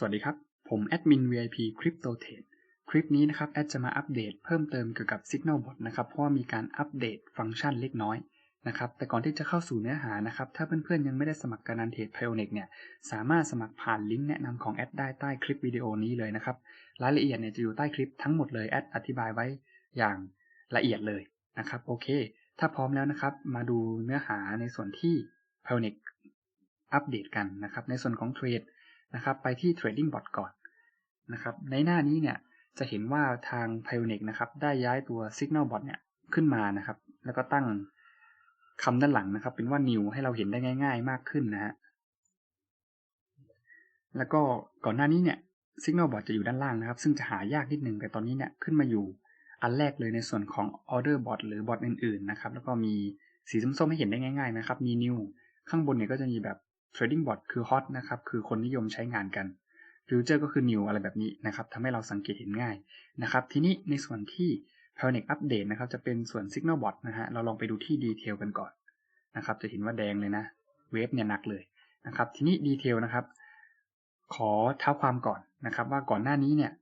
สวัสดีครับ ผมแอดมิน VIP Crypto Trade คลิปนี้นะครับแอดจะมาอัปเดตเพิ่มเติมเกี่ยวกับ Signal Bot นะครับ เพราะว่ามีการอัปเดตฟังก์ชันเล็กน้อยนะครับ แต่ก่อนที่จะเข้าสู่เนื้อหานะครับ ถ้าเพื่อนๆยังไม่ได้สมัครการนันเทรด Pionex เนี่ย สามารถสมัครผ่านลิงก์แนะนำของแอดได้ใต้คลิปวิดีโอนี้เลยนะครับ รายละเอียดเนี่ยจะอยู่ใต้คลิปทั้งหมดเลยแอดอธิบายไว้อย่างละเอียดเลยนะครับ โอเค ถ้าพร้อมแล้วนะครับ มาดูเนื้อหาในส่วนที่ Pionex อัปเดตกันนะครับ ในส่วนของเทรด นะครับ ไปที่ Trading Bot ก่อนนะครับ ในหน้านี้เนี่ยจะเห็นว่าทาง Pionex นะครับได้ย้ายตัว Signal Bot เนี่ยขึ้นมานะครับ แล้วก็ตั้งคำด้านหลังนะครับ เป็นว่า new ให้เราเห็นได้ง่าย ๆ มากขึ้นนะฮะแล้วก็ก่อนหน้านี้เนี่ย Signal Bot จะอยู่ด้านล่างนะครับ ซึ่งจะหายากนิดนึงแต่ตอนนี้เนี่ยขึ้นมาอยู่อันแรกเลยในส่วนของ Order Bot หรือบอทอื่นๆนะครับ แล้วก็มีสีส้มๆให้เห็นได้ง่าย ๆ นะครับ มี new ข้างบนเนี่ยก็จะมีแบบ trading bot คือ hot นะครับคือคนนิยมใช้งานกัน future ก็คือ new อะไรแบบนี้นะครับทำให้เราสังเกตเห็นง่ายนะครับทีนี้ในส่วนที่ Pionex อัปเดตนะครับจะเป็นส่วน signal bot นะฮะเราลองไปดูที่ดีเทลกันก่อนนะครับจะเห็นว่าแดงเลยนะเวฟเนี่ยหนักเลยนะครับทีนี้ดีเทลนะครับขอเท้าความก่อนนะครับว่าก่อนหน้านี้เนี่ย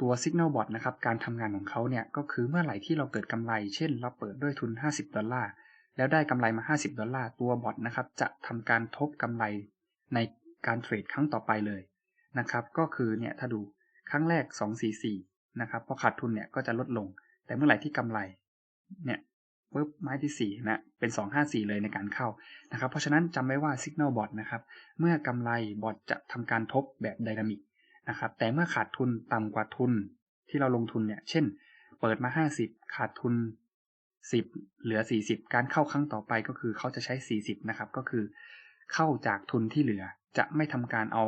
ตัว signal bot นะครับการทำงานของเขาเนี่ยก็คือเมื่อไหร่ที่เราเกิดกำไร เช่น เราเปิดด้วยทุน 50 ดอลลาร์ แล้วได้กำไรมา 50 ดอลลาร์ ตัวบอทนะครับ จะทำการทบกำไรในการเทรดครั้งต่อไปเลยนะครับ ก็คือเนี่ยถ้าดูครั้งแรก 244 นะครับ พอขาดทุนเนี่ยก็จะลดลง แต่เมื่อไหร่ที่กำไร เนี่ยปุ๊บไม้ที่ 4 นะ เป็น 254 เลยในการเข้านะครับ เพราะฉะนั้นจำไว้ว่า Signal Bot นะครับ เมื่อกำไรบอทจะทำการทบแบบไดนามิกนะครับ แต่เมื่อขาดทุนต่ำกว่าทุนที่เราลงทุนเนี่ย เช่น เปิดมา 50 ขาดทุน 10 เหลือ 40 การเข้าครั้งต่อไปก็คือเขาจะใช้ 40 นะครับ ก็คือ เข้าจากทุนที่เหลือจะไม่ทำการเอา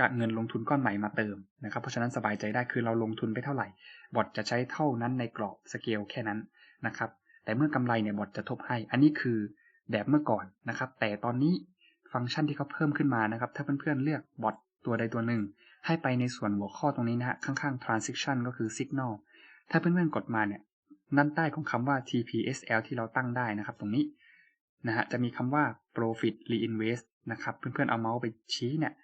การเงินลงทุนก้อนใหม่มาเติมนะครับ เพราะฉะนั้นสบายใจได้คือเราลงทุนไปเท่าไหร่ บอทจะใช้เท่านั้นในกรอบสเกลแค่นั้นนะครับ แต่เมื่อกำไรเนี่ยบอทจะทบให้ อันนี้คือแบบเมื่อก่อนนะครับ แต่ตอนนี้ฟังก์ชันที่เขาเพิ่มขึ้นมานะครับ ถ้าเพื่อนๆเลือกบอทตัวใดตัวหนึ่ง ให้ไปในส่วนหัวข้อตรงนี้นะฮะข้างๆ transaction ก็คือ signal ถ้าเพื่อนๆกดมาเนี่ย ด้านใต้ของคำว่า TPSL ที่เราตั้งได้นะครับ ตรงนี้นะฮะจะมีคำว่า profit reinvest นะครับ เพื่อนๆเอาเมาส์ไปชี้เนี่ย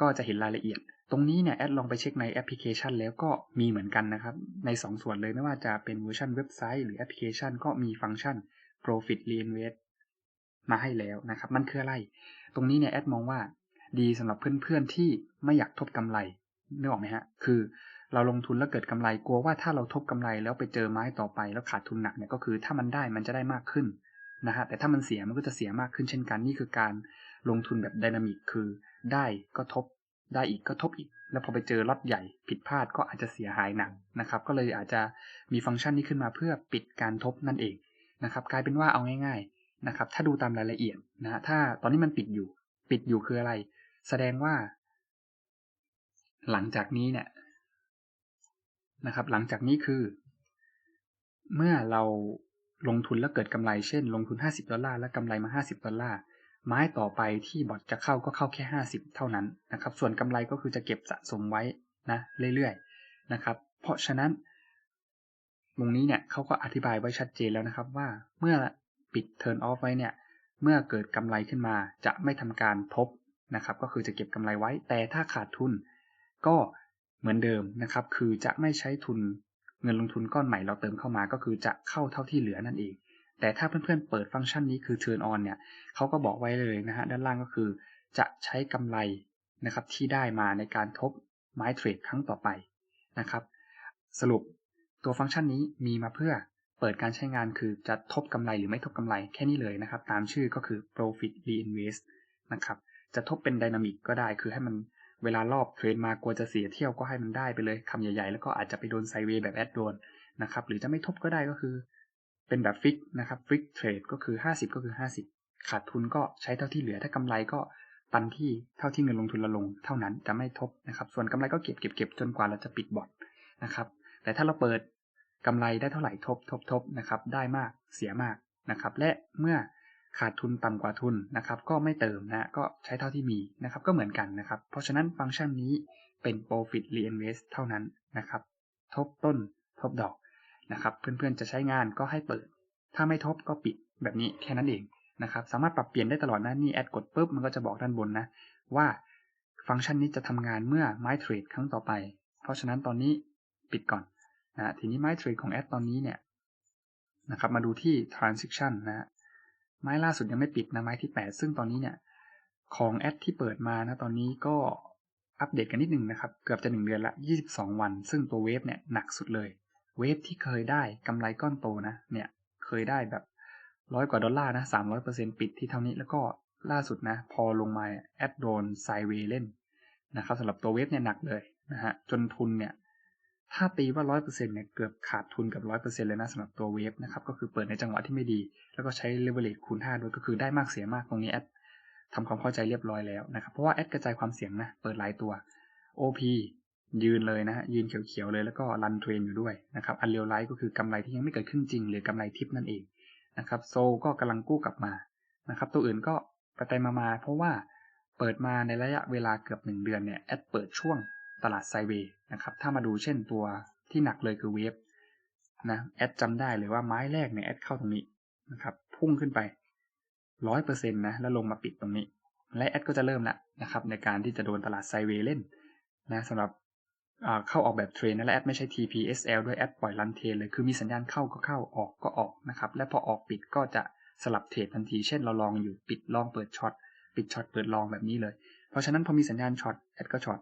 ก็จะเห็นรายละเอียด ตรงนี้เนี่ยแอดลองไปเช็คในแอปพลิเคชัน แล้วก็มีเหมือนกันนะครับ ใน 2ส่วนเลยไม่ว่าจะเป็นเวอร์ชันเว็บไซต์หรือแอปพลิเคชัน ก็มีฟังก์ชัน profit reinvest มาให้แล้วนะครับ มันคืออะไร ตรงนี้เนี่ยแอดมองว่าดีสำหรับเพื่อนๆที่ไม่อยากทบกำไรนึกออกไหมฮะ คือ เราลงทุนแล้วเกิดกำไรกลัวว่าถ้าเราทบกำไรแล้วไปเจอไม้ต่อไปแล้วขาดทุนหนักเนี่ยก็คือ ถ้ามันได้มันจะได้มากขึ้นนะฮะแต่ถ้ามันเสียมันก็จะเสียมากขึ้นเช่นกันนี่คือการลงทุนแบบไดนามิกคือ ได้ก็ทบได้อีกก็ทบอีก แล้วพอไปเจอล็อตใหญ่ผิดพลาดก็อาจจะเสียหายหนักนะครับ ก็เลยอาจจะมีฟังก์ชันนี้ขึ้นมาเพื่อปิดการทบนั่นเองนะครับ กลายเป็นว่าเอาง่าย ๆนะครับ ถ้าดูตามรายละเอียดนะฮะถ้าตอนนี้มันปิดอยู่ ปิดอยู่คืออะไร แสดงว่า หลังจากนี้เนี่ย นะครับ หลังจากนี้คือ เมื่อเราลงทุนแล้วเกิดกำไรเช่น ลงทุน 50 ดอลลาร์แล้วกำไรมา 50 ดอลลาร์ไม้ต่อไปที่บอทจะเข้าก็เข้าแค่ 50 เท่านั้นนะครับ ส่วนกำไรก็คือจะเก็บสะสมไว้นะเรื่อยๆนะครับ เพราะฉะนั้นตรงนี้เนี่ยเขาก็อธิบายไว้ชัดเจนแล้วนะครับว่าเมื่อปิด turn off ไว้เนี่ย เมื่อเกิดกำไรขึ้นมาจะไม่ทำการทบนะครับ ก็คือจะเก็บกำไรไว้ แต่ถ้าขาดทุน ก็ เหมือนเดิมนะครับ คือจะไม่ใช้ทุนเงินลงทุนก้อนใหม่เราเติมเข้ามาก็คือจะเข้าเท่าที่เหลือนั่นเอง แต่ถ้าเพื่อนๆเปิดฟังก์ชันนี้คือ turn on เนี่ยเขาก็บอกไว้เลยนะฮะด้านล่างก็คือจะใช้กำไรนะครับที่ได้มาในการทบไม้เทรดครั้งต่อไปนะครับ สรุปตัวฟังก์ชันนี้มีมาเพื่อเปิดการใช้งานคือจะทบกำไรหรือไม่ทบกำไรแค่นี้เลยนะครับ ตามชื่อก็คือ profit reinvest นะครับจะทบเป็น dynamic ก็ได้คือให้มัน เวลารอบเทรดมากลัวจะเสียเที่ยวก็ให้มันได้ไปเลยคำใหญ่ๆ แล้วก็อาจจะไปโดนไซเวย์แบบแอดโดนนะครับหรือจะไม่ทบก็ได้ก็คือ เป็นแบบฟิกนะครับฟิกเทรดก็คือ 50 ก็คือ 50 ขาดทุนก็ใช้เท่าที่เหลือถ้ากำไรก็ตันที่เท่าที่เงินลงทุนเราลงเท่านั้นจะไม่ทบนะครับส่วนกำไรก็เก็บเก็บเก็บจนกว่าเราจะปิดบอทนะครับแต่ถ้าเราเปิดกำไรได้เท่าไหร่ทบทบทบนะครับได้มากเสียมากนะครับและเมื่อ ขาดทุนต่ำกว่าทุนนะครับก็ไม่เติมนะก็ใช้เท่าที่มีนะครับก็เหมือนกันนะครับ เพราะฉะนั้นฟังก์ชันนี้เป็น profit reinvest เท่านั้นนะครับ ทบต้นทบดอกนะครับ เพื่อนๆจะใช้งานก็ให้เปิด ถ้าไม่ทบก็ปิดแบบนี้แค่นั้นเองนะครับ สามารถปรับเปลี่ยนได้ตลอดนะนี่แอดกดปุ๊บมันก็จะบอกด้านบนนะ ว่าฟังก์ชันนี้จะทำงานเมื่อไม้เทรดครั้งต่อไป เพราะฉะนั้นตอนนี้ปิดก่อนนะทีนี้ไม้เทรดของแอดตอนนี้เนี่ยนะครับมาดูที่ transaction นะ ไม้ล่าสุดยังไม่ปิดนะไม้ที่8ซึ่งตอนนี้เนี่ยของแอดที่เปิดมานะตอนนี้ก็อัปเดตกันนิดนึงนะครับ เกือบจะ1เดือนละ 22 วัน ซึ่งตัวเวฟเนี่ยหนักสุดเลย เวฟที่เคยได้กำไรก้อนโตนะ เนี่ยเคยได้แบบร้อยกว่าดอลลาร์นะ300%ปิดที่เท่านี้แล้วก็ล่าสุดนะ พอลงมาแอดโดนไซเวเล่นนะครับสำหรับตัวเวฟเนี่ยหนักเลยนะฮะจนทุนเนี่ย ถ้าตีว่า 100%เนี่ยเกือบขาดทุนกับ 100%เลยนะสำหรับตัวเวฟนะครับก็คือเปิดในจังหวะที่ไม่ดี แล้วก็ใช้เลเวลเลคูณ5ด้วยก็คือได้มากเสียมากตรงนี้แอดทำความเข้าใจเรียบร้อยแล้วนะครับเพราะว่าแอดกระจายความเสี่ยงนะเปิดหลายตัว OP ยืนเลยนะยืนเขียวๆเลยแล้วก็รันเทรนอยู่ด้วยนะครับอันเรียลไลท์ก็คือกำไรที่ยังไม่เกิดขึ้นจริง หรือกำไรทิปนั่นเองนะครับโซก็กำลังกู้กลับมานะครับตัวอื่นก็ไปไปมาๆเพราะว่าเปิดมาในระยะเวลาเกือบ 1 เดือนเนี่ยแอดเปิดช่วงตลาดไซเวย์ นะครับ ถ้ามาดูเช่นตัวที่หนักเลยคือเวฟนะแอดจำได้เลยว่าไม้แรกเนี่ยแอดเข้าตรงนี้นะครับ พุ่งขึ้นไปร้อยเปอร์เซ็นต์นะแล้วลงมาปิดตรงนี้ และแอดก็จะเริ่มละนะครับ ในการที่จะโดนตลาดไซเวเล่นนะสำหรับเข้าออกแบบเทรนนะและแอดไม่ใช่ TPSL ด้วยแอดปล่อยรันเทรนเลยคือมีสัญญาณเข้าก็เข้าออกก็ออกนะครับ และพอออกปิดก็จะสลับเทรดทันที เช่นเราลองอยู่ปิดลองเปิดช็อตปิดช็อตเปิดลองแบบนี้เลย เพราะฉะนั้นพอมีสัญญาณช็อตแอดก็ช็อต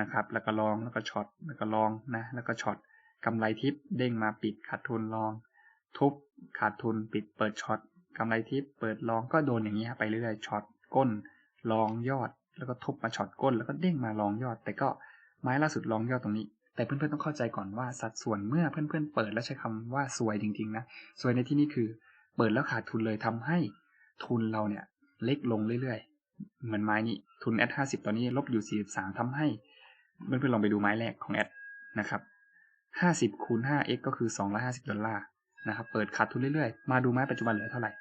นะครับ แล้วก็ลองแล้วก็ช็อตแล้วก็ลองนะแล้วก็ช็อตกำไรทิปเด้งมาปิดขาดทุนลอง ทุบขาดทุนปิดเปิดช็อตกำไรทิปเปิดลองก็โดนอย่างนี้ไปเรื่อยๆช็อตก้นลองยอด แล้วก็ทุบมาช็อตก้น แล้วก็เด้งมาลองยอด แต่ก็ไม้ล่าสุดลองยอดตรงนี้ แต่เพื่อนๆต้องเข้าใจก่อนว่าสัดส่วนเมื่อเพื่อนๆเปิดแล้วใช้คำว่าสวยจริงๆนะสวยในที่นี้คือเปิดแล้วขาดทุนเลยทำให้ทุนเราเนี่ยเล็กลงเรื่อยๆ เหมือนไม้นี้ทุนแอดห้าสิบตอนนี้ลบอยู่สี่สิบสามทำให้ เพื่อนๆลองไปดูไม้แรกของแอดนะครับห้าสิบคูณห้า x ก็คือสองร้อยห้าสิบดอลลาร์นะครับเปิดขาดทุนเรื่อยๆ มาดูไม้ปัจจุบันเหลือเท่าไหร่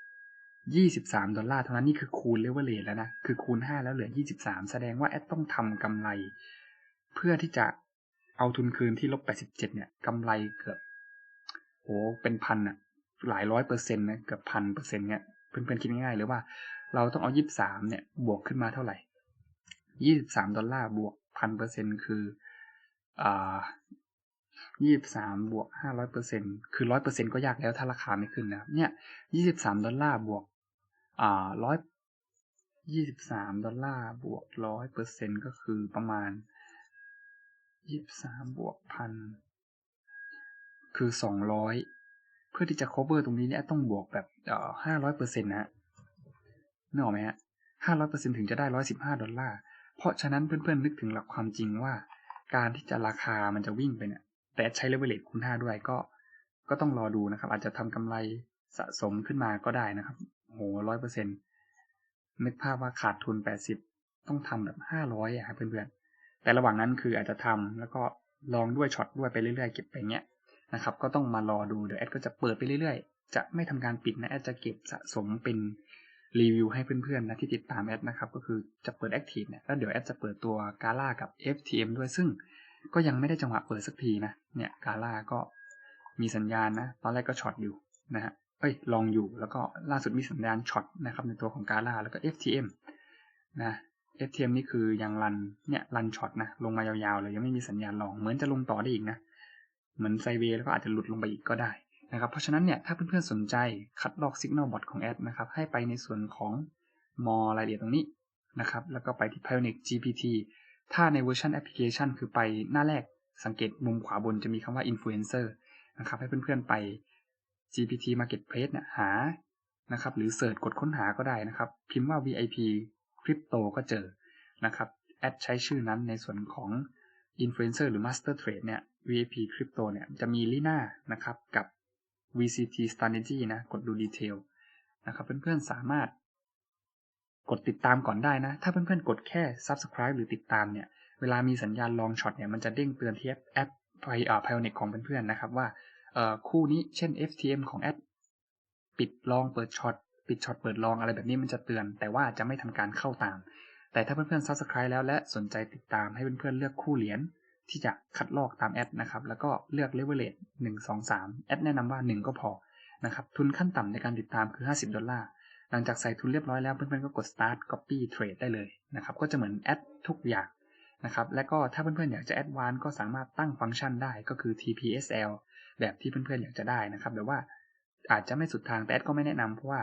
ยี่สิบสามดอลลาร์เท่านั้นนี่คือคูณเลเวลเลทแล้วนะ คือคูณห้าแล้วเหลือยี่สิบสามแสดงว่าแอดต้องทำกำไร เพื่อที่จะเอาทุนคืนที่ลบแปดสิบเจ็ดเนี่ยกำไรเกือบโอ้เป็นพันอะหลายร้อยเปอร์เซ็นต์นะเกือบพันเปอร์เซ็นต์เนี่ยเพื่อนๆคิดง่ายๆหรือว่าเราต้องเอายี่สิบสามเนี่ยบวกขึ้นมาเท่าไหร่ยี่สิบสามดอลลาร์บวก พันเปอร์เซ็นต์คืออ่ายี่สิบสามบวกห้าร้อยเปอร์เซ็นคือร้อยเปอร์เซ็นก็ยากแล้วถ้าราคาไม่ขึ้นนะเนี่ยยี่สิบสามดอลลาร์บวกอ่าร้อยยี่สิบสามดอลลาร์บวกร้อยเปอร์เซ็นก็คือประมาณยี่สิบสามบวกพันคือสองร้อยเพื่อที่จะ cover ตรงนี้เนี่ยต้องบวกแบบเอ่อห้าร้อยเปอร์เซ็นต์นะนึกออกไหมฮะห้าร้อยเปอร์เซ็นถึงจะได้ร้อยสิบห้าดอลลาร์ เพราะฉะนั้นเพื่อนๆนึกถึงหลักความจริงว่า การที่จะราคามันจะวิ่งไปเนี่ย แต่ใช้เลเวลเลทคูณ5ด้วยก็ ก็ต้องรอดูนะครับ อาจจะทำกำไรสะสมขึ้นมาก็ได้นะครับโหร้อยเปอร์เซ็นต์นึกภาพว่าขาดทุนแปดสิบต้องทำแบบห้าร้อยอะครับเพื่อนๆ แต่ระหว่างนั้นคืออาจจะทำแล้วก็ลองด้วยช็อตด้วยไปเรื่อยๆเก็บไปเงี้ยนะครับ ก็ต้องมารอดูเดี๋ยวแอดก็จะเปิดไปเรื่อยๆ จะไม่ทำการปิดนะแอดจะเก็บสะสมเป็น รีวิวให้เพื่อนๆนะที่ติดตามแอดนะครับ ก็คือจะเปิดแอคทีฟเนี่ยแล้วเดี๋ยวแอดจะเปิดตัวกาล่ากับ FTM ด้วยซึ่งก็ยังไม่ได้จังหวะเปิดสักทีนะเนี่ยกาล่าก็มีสัญญาณนะ ตอนแรกก็ช็อตอยู่นะฮะเอ้ยลองอยู่แล้วก็ล่าสุดมีสัญญาณช็อตนะครับในตัวของกาล่าแล้วก็ FTM นะ FTM นี่คือยังรันเนี่ยรันช็อตนะลงมายาวๆเลยยังไม่มีสัญญาณลองเหมือนจะลงต่อได้อีกนะเหมือนไซเวแล้วก็อาจจะหลุดลงไปอีกก็ได้ นะครับ เพราะฉะนั้นเนี่ยถ้าเพื่อนๆสนใจคัดลอกสัญญาณบอทของแอดนะครับ ให้ไปในส่วนของมอรายละเอียดตรงนี้นะครับ แล้วก็ไปที่ Pioneer GPT ถ้าในเวอร์ชันแอปพลิเคชันคือไปหน้าแรกสังเกตมุมขวาบนจะมีคำว่า Influencer นะครับ ให้เพื่อนๆไป GPT Marketplace เนี่ยหานะครับ หรือเสิร์ชกดค้นหาก็ได้นะครับ พิมพ์ว่า VIP Crypto ก็เจอนะครับแอดใช้ชื่อนั้นในส่วนของ Influencer หรือ Master Trade เนี่ย VIP Crypto เนี่ยจะมีลีน่านะครับกับ VCT Strategy นะ กดดูดีเทลนะครับเพื่อนๆสามารถ กดติดตามก่อนได้นะ ถ้าเพื่อนๆกดแค่ subscribe หรือติดตามเนี่ย เวลามีสัญญาณลองช็อตเนี่ย มันจะเด้งเตือนที่แอปไพเอ่อ Pioneer ของเพื่อนๆนะครับว่าคู่นี้เช่น FTM ของแอดปิดลองเปิดช็อตปิดช็อตเปิดลองอะไรแบบนี้มันจะเตือน แต่ว่าจะไม่ทำการเข้าตาม แต่ถ้าเพื่อนๆ subscribe แล้วและสนใจติดตามให้เพื่อนๆเลือกคู่เหรียญ ที่จะคัดลอกตามแอดนะครับ แล้วก็เลือก leverage 1 2 3 แอดแนะนำว่า 1 ก็พอนะครับทุนขั้นต่ำในการติดตามคือ 50 ดอลลาร์หลังจากใส่ทุนเรียบร้อยแล้วเพื่อนๆก็กด start copy trade ได้เลยนะครับก็จะเหมือนแอดทุกอย่างนะครับและก็ถ้าเพื่อนๆอยากจะ advance ก็สามารถตั้งฟังก์ชันได้ก็คือ TPSL แบบที่เพื่อนๆอยากจะได้นะครับแต่ว่าอาจจะไม่สุดทางแต่แอดก็ไม่แนะนำเพราะว่า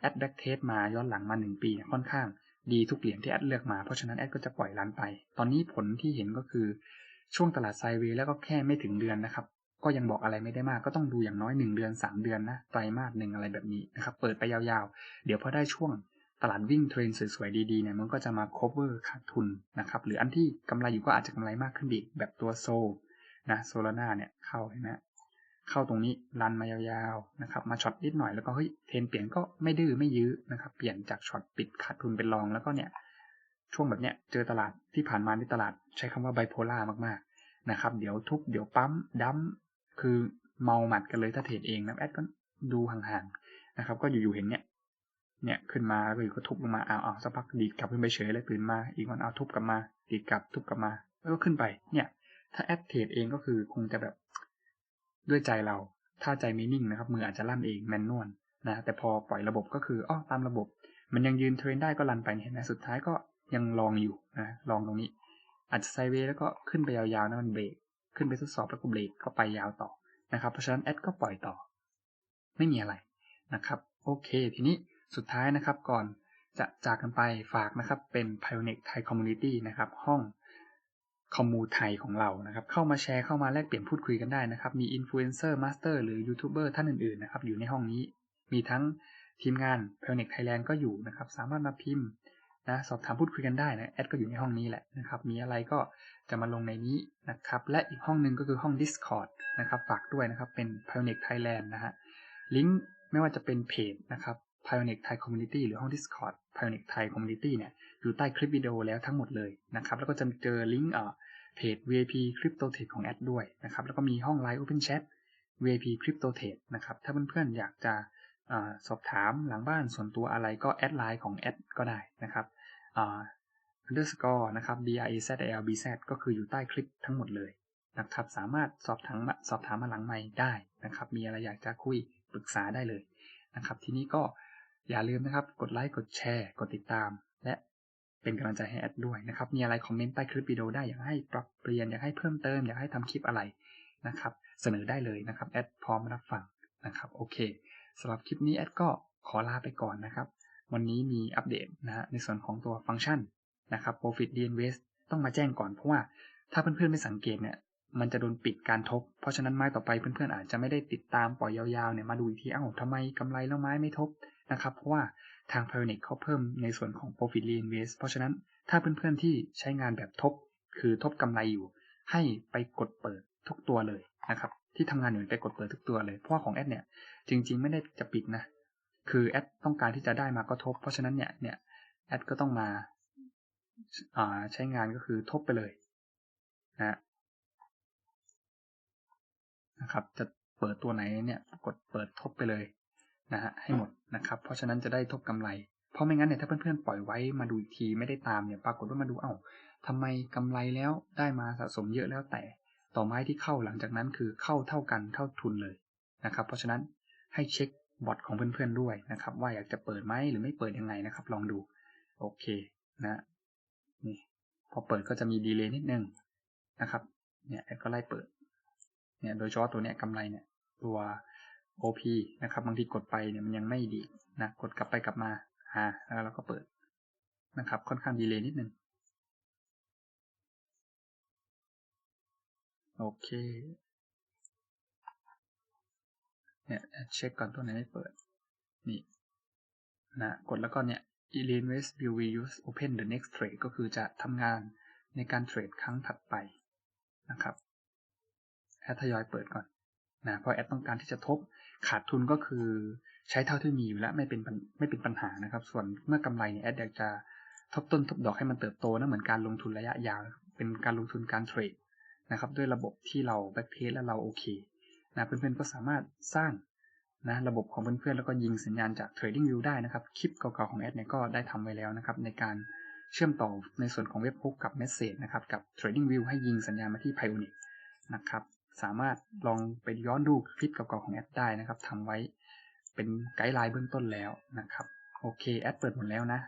แอดแบ็กเทสมาย้อนหลังมา 1 ปีเนี่ยค่อนข้างดีทุกเหรียญที่แอดเลือกมาเพราะฉะนั้นแอดก็จะปล่อยรันไป ตอนนี้ผลที่เห็นก็คือ ช่วงตลาดไซเวย์แล้วก็แค่ไม่ถึงเดือนนะครับ ก็ยังบอกอะไรไม่ได้มาก ก็ต้องดูอย่างน้อย 1 เดือน 3 เดือนนะไตรมาสหนึ่งอะไรแบบนี้นะครับ เปิดไปยาวๆ เดี๋ยวพอได้ช่วงตลาดวิ่งเทรนสวยๆดีๆเนี่ยมันก็จะมา cover ขาดทุนนะครับ หรืออันที่กำไรอยู่ก็อาจจะกำไรมากขึ้นอีกแบบตัวโซนะโซลาร่าเนี่ยเข้าเห็นไหมเข้าตรงนี้รันมายาวๆนะครับมาช็อตนิดหน่อยแล้วก็เฮ้ยเทรนเปลี่ยนก็ไม่ดื้อไม่ยื้อนะครับเปลี่ยนจากช็อตปิดขาดทุนเป็นรองแล้วก็เนี่ย ช่วงแบบเนี้ยเจอตลาดที่ผ่านมาในตลาดใช้คำว่าไบโพล่ามากๆนะครับ เดี๋ยวทุบเดี๋ยวปั๊มดัมคือเมาหมัดกันเลยถ้าเทรดเองนะแอดก็ดูห่างๆนะครับ ก็อยู่ๆเห็นเนี่ยเนี่ยขึ้นมาแล้วก็ทุบลงมาเอาเอาสักพักดีดกลับขึ้นไปเฉยเลยตื่นมา อีกวันเอาทุบกลับมาดีดกลับทุบกลับมาแล้วก็ขึ้นไปเนี่ย ถ้าแอดเทรดเองก็คือคงจะแบบด้วยใจเราถ้าใจไม่นิ่งนะครับ มืออาจจะลั่นเองแมนนวลนะแต่พอปล่อยระบบก็คืออ้อตามระบบ มันยังยืนเทรนได้ก็ลันไปเห็นไหมสุดท้ายก็ ยังลองอยู่นะลองตรงนี้ อาจจะไซเวย์แล้วก็ขึ้นไปยาวๆนะมันเบรกขึ้นไปทดสอบแล้วก็เบรกก็ไปยาวต่อนะครับ เพราะฉะนั้นแอดก็ปล่อยต่อ ไม่มีอะไรนะครับ โอเค ทีนี้สุดท้ายนะครับก่อนจะจากกันไปฝากนะครับเป็น p i o n e c Thai Community นะครับ ห้องคอมมูไทยของเรานะครับ เข้ามาแชร์เข้ามาแลกเปลี่ยนพูดคุยกันได้นะครับ มีอินฟลูเอนเซอร์มาสเตอร์หรือยูทูบเบอร์ท่านอื่นๆนะครับ อยู่ในห้องนี้ มีทั้งทีมงาน p i o n e c Thailand ก็อยู่นะครับ สามารถมาพิมพ์ นะสอบถามพูดคุยกันได้นะแอดก็อยู่ในห้องนี้แหละนะครับ มีอะไรก็จะมาลงในนี้นะครับ และอีกห้องหนึ่งก็คือห้อง Discord นะครับฝากด้วยนะครับเป็น p i o n e c Thailand นะฮะลิงก์ไม่ว่าจะเป็นเพจนะครับ p i o n e c Thai Community หรือห้อง Discord p i o n e c Thai Community เนี่ยอยู่ใต้คลิปวิดีโอแล้วทั้งหมดเลยนะครับ แล้วก็จะเจอลิงก์เพจ VIP Crypto Trade ของแอดด้วยนะครับ แล้วก็มีห้อง Line Open Chat VIP Crypto Trade นะครับ ถ้าเพื่อนๆอยากจะสอบถามหลังบ้านส่วนตัวอะไรก็แอดไลน์ของแอดก็ได้นะครับ underscore นะครับ b r a z l b z ก็คืออยู่ใต้คลิปทั้งหมดเลยนะครับสามารถสอบถามสอบถามมาหลังใหม่ได้นะครับ มีอะไรอยากจะคุยปรึกษาได้เลยนะครับ ทีนี้ก็อย่าลืมนะครับกดไลค์กดแชร์ กดติดตาม และเป็นกำลังใจให้แอดด้วยนะครับ มีอะไรคอมเมนต์ใต้คลิปวิดีโอได้อยากให้ปรับเปลี่ยนอยากให้เพิ่มเติมอยากให้ทำคลิปอะไรนะครับ เสนอได้เลยนะครับแอดพร้อมรับฟังนะครับโอเคสำหรับคลิปนี้แอดก็ขอลาไปก่อนนะครับ วันนี้มีอัปเดตนะฮะในส่วนของตัวฟังก์ชันนะครับ profit reinvest ต้องมาแจ้งก่อนเพราะว่าถ้าเพื่อนๆไม่สังเกตเนี่ยมันจะโดนปิดการทบ เพราะฉะนั้นไม้ต่อไปเพื่อนๆอาจจะไม่ได้ติดตามปล่อยยาวๆเนี่ยมาดูอีกทีเอ้าทำไมกำไรแล้วไม้ไม่ทบนะครับเพราะว่าทาง p i o n e c เขาเพิ่มในส่วนของ profit reinvest เพราะฉะนั้นถ้าเพื่อนๆที่ใช้งานแบบทบ คือทบกำไรอยู่ ให้ไปกดเปิดทุกตัวเลยนะครับที่ทำงานอยู่ไปกดเปิดทุกตัวเลยเพราะของแอดเนี่ยจริงๆ ไม่ได้จะปิดนะ คือแอดต้องการที่จะได้มาก็ทบ เพราะฉะนั้นเนี่ยเนี่ยแอดก็ต้องมาใช้งานก็คือทบไปเลยนะนะครับ จะเปิดตัวไหนเนี่ยกดเปิดทบไปเลยนะฮะให้หมดนะครับ เพราะฉะนั้นจะได้ทบกำไร เพราะไม่งั้นเนี่ยถ้าเพื่อนๆปล่อยไว้มาดูอีกทีไม่ได้ตามเนี่ยปรากฏว่ามาดูเอ้าทำไมกำไรแล้วได้มาสะสมเยอะแล้วแต่ต่อไม้ที่เข้าหลังจากนั้นคือเข้าเท่ากันเท่าทุนเลยนะครับ เพราะฉะนั้นให้เช็ค บอทของเพื่อนๆด้วยนะครับ ว่าอยากจะเปิดไหมหรือไม่เปิดยังไงนะครับ ลองดู โอเคนะนี่พอเปิดก็จะมีดีเลย์นิดนึงนะครับเนี่ยแอดก็ไล่เปิดเนี่ยโดยเฉพาะตัวเนี้ยกำไรเนี่ยตัว OP นะครับบางทีกดไปเนี่ยมันยังไม่ดีนะกดกลับไปกลับมาอ่าแล้วเราก็เปิดนะครับ ค่อนข้างดีเลย์นิดนึงโอเค เนี่ยเช็คก่อนตัวไหนไม่เปิด นี่นะกดแล้วก็เนี่ย e l i n v e s t will we use open the next trade ก็คือจะทำงานในการเทรดครั้งถัดไปนะครับแอดทยอยเปิดก่อนนะเพราะแอดต้องการที่จะทบขาดทุนก็คือใช้เท่าที่มีอยู่แล้วไม่เป็นไม่เป็นปัญหานะครับ ส่วนเมื่อกำไรเนี่ยแอดอยากจะทบต้นทบดอกให้มันเติบโตนะเหมือนการลงทุนระยะยาว เป็นการลงทุนการเทรดนะครับ ด้วยระบบที่เราแบ็กเทสและเราโอเค นะเพื่อนๆก็สามารถสร้างนะระบบของเพื่อนๆแล้วก็ยิงสัญญาณจาก Trading View ได้นะครับ คลิปเก่าๆของแอดเนี่ยก็ได้ทำไว้แล้วนะครับ ในการเชื่อมต่อในส่วนของเว็บพุกกับ Message นะครับ กับ Trading View ให้ยิงสัญญาณมาที่ Pioneer นะครับ สามารถลองไปย้อนดูคลิปเก่าๆของแอดได้นะครับทำไว้เป็นไกด์ไลน์เบื้องต้นแล้วนะครับ โอเคแอดเปิดหมดแล้วนะ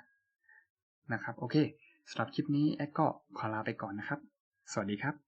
นะครับ โอเคสำหรับคลิปนี้แอดก็ขอลาไปก่อนนะครับ สวัสดีครับ